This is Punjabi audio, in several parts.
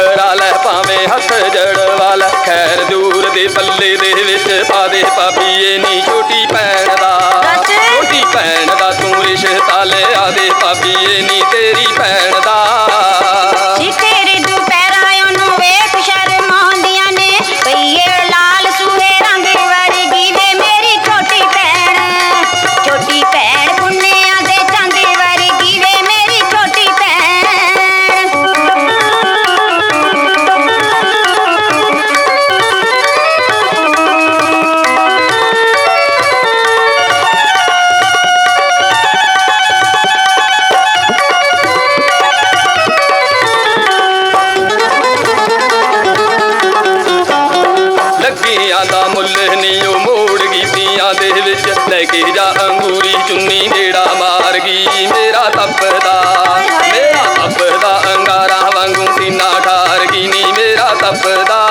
ਕਰਾ ਲੈ ਭਾਵੇਂ ਹੱਸ ਜੜ ਵਾਲਾ। ਖੈਰ ਦੂਰ ਦੇ ਪੱਲੇ ਦੇ ਵਿੱਚ ਪਾ ਦੇ ਪਾਪੀਏ ਨੀ ਛੋਟੀ ਭੈਣ ਦਾ। ਛੋਟੀ ਭੈਣ ਦਾ ਤੂੰ ਰਿਸ਼ਤਾ ਲੈ ਆ ਦੇ ਪਾਪੀਏ ਨੀ ਤੇਰੀ ਭੈਣ ਦਾ। ਲੱਗੀਆਂ ਦਾ ਮੁੱਲ ਨੀ ਉਹ ਮੋੜ ਗਈ ਤੀਆਂ ਦੇ ਵਿੱਚ। ਲੈ ਕੇ ਜਾ ਅੰਗੂਰੀ ਚੁੰਨੀ ਜਿਹੜਾ ਮਾਰ ਗਈ। ਮੇਰਾ ਤੱਪਦਾ ਮੇਰਾ ਤੱਪਦਾ, ਅੰਗਾਰਾ ਵਾਂਗੂ ਸੀਨਾ ਠਾਰ ਗਈ ਨੀ। ਮੇਰਾ ਤਪਦਾ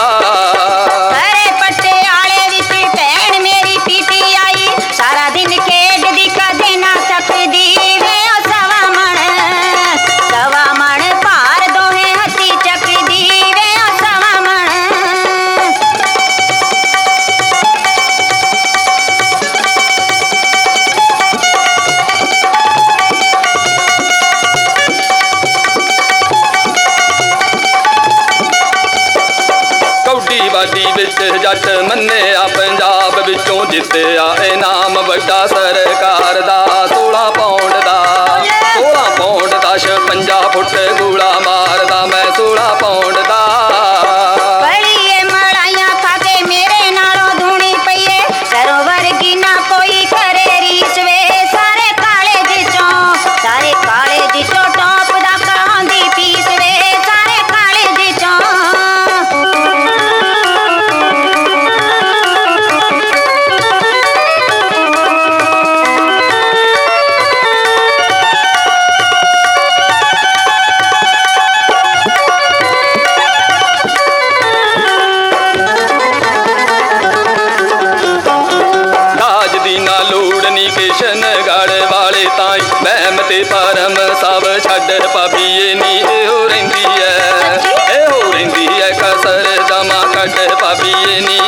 ਕੌਡੀ ਵਿੱਚ ਜੱਟ ਮੰਨਿਆ ਪੰਜਾਬ ਵਿੱਚੋਂ ਜਿੱਤਿਆ ਇਨਾਮ ਵੱਡਾ ਸਰਕਾਰ ਦਾ। 16 ਪੌਂਡ ਦਾ 16 ਪੌਂਡ ਦਾ 56 ਫੁੱਟ ਗੋਲਾ ਤੇ ਪਰਮ ਸਭ ਛੱਡ ਪਬੀਏ ਨੀ ਇਹੋ ਰਹਿੰਦੀ ਐ। ਇਹੋ ਰਹਿੰਦੀ ਐ ਕਸਰ ਦਮਾ ਕੱਢ ਪਬੀਏ ਨੀ